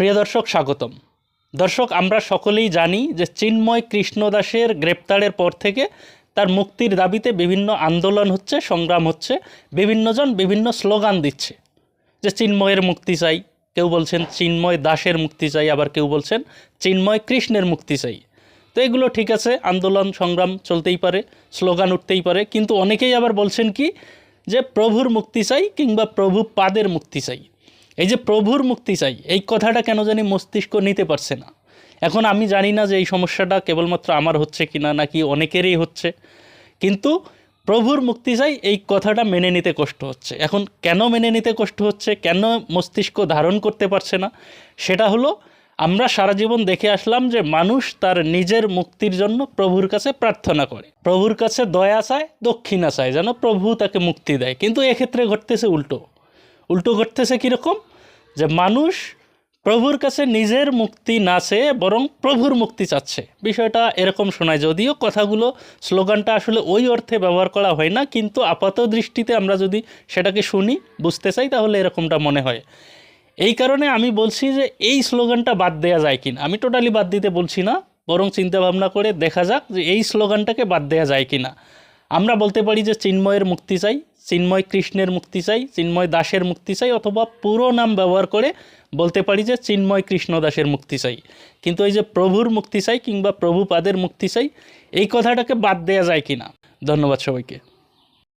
প্রিয় দর্শক, স্বাগতম। দর্শক, আমরা সকলেই জানি যে চিন্ময় কৃষ্ণদাসের গ্রেপ্তারের পর থেকে তার মুক্তির দাবিতে বিভিন্ন আন্দোলন হচ্ছে, সংগ্রাম হচ্ছে, বিভিন্নজন বিভিন্ন স্লোগান দিচ্ছে যে চিন্ময়ের মুক্তি চাই। কেউ বলছেন চিন্ময় দাসের মুক্তি চাই, আবার কেউ বলছেন চিন্ময় কৃষ্ণের মুক্তি চাই। তো এগুলো ঠিক আছে, আন্দোলন, সংগ্রাম চলতেই পারে, স্লোগান উঠতেই পারে, কিন্তু অনেকেই আবার বলছেন কি যে প্রভুর মুক্তি চাই কিংবা প্রভু পাদের মুক্তি চাই। এই যে প্রভুর মুক্তি চাই, এই কথাটা কেন জানি মস্তিষ্ক নিতে পারছে না। এখন আমি জানি না যে এই সমস্যাটা কেবলমাত্র আমার হচ্ছে কি না নাকি অনেকেরই হচ্ছে। কিন্তু প্রভুর মুক্তি চাই, এই কথাটা মেনে নিতে কষ্ট হচ্ছে। এখন কেন মেনে নিতে কষ্ট হচ্ছে, কেন মস্তিষ্ক ধারণ করতে পারছে না, সেটা হলো আমরা সারা জীবন দেখে আসলাম যে মানুষ তার নিজের মুক্তির জন্য প্রভুর কাছে প্রার্থনা করে। প্রভুর কাছে দয়া চায়, দক্ষিণা চায়, যেন প্রভু তাকে মুক্তি দেয়। কিন্তু এক্ষেত্রে ঘটতেছে উল্টো। উল্টো ঘটতেছে কীরকম? যে মানুষ প্রভুর কাছে নিজের মুক্তি না চেয়ে বরং প্রভুর মুক্তি চাচ্ছে। বিষয়টা এরকম শোনায়, যদিও কথাগুলো, স্লোগানটা আসলে ওই অর্থে ব্যবহার করা হয় না, কিন্তু আপাত দৃষ্টিতে আমরা যদি সেটাকে শুনি, বুঝতে চাই, তাহলে এরকমটা মনে হয়। এই কারণে আমি বলছি যে এই স্লোগানটা বাদ দেওয়া যায় কিনা। আমি টোটালি বাদ দিতে বলছি না, বরং চিন্তা ভাবনা করে দেখা যাক যে এই স্লোগানটাকে বাদ দেওয়া যায় কিনা। আমরা বলতে পারি যে চিন্ময়ের মুক্তি চাই চিন্ময় কৃষ্ণের মুক্তি চাই, চিন্ময় দাসের মুক্তি চাই, অথবা পুরো নাম ব্যবহার করে বলতে পারি যে চিন্ময় কৃষ্ণ দাসের মুক্তি চাই। কিন্তু এই যে প্রভুর মুক্তি চাই কিংবা প্রভুপাদের মুক্তি চাই, এই কথাটাকে বাদ দেওয়া যায় কি না ধন্যবাদ সবাইকে।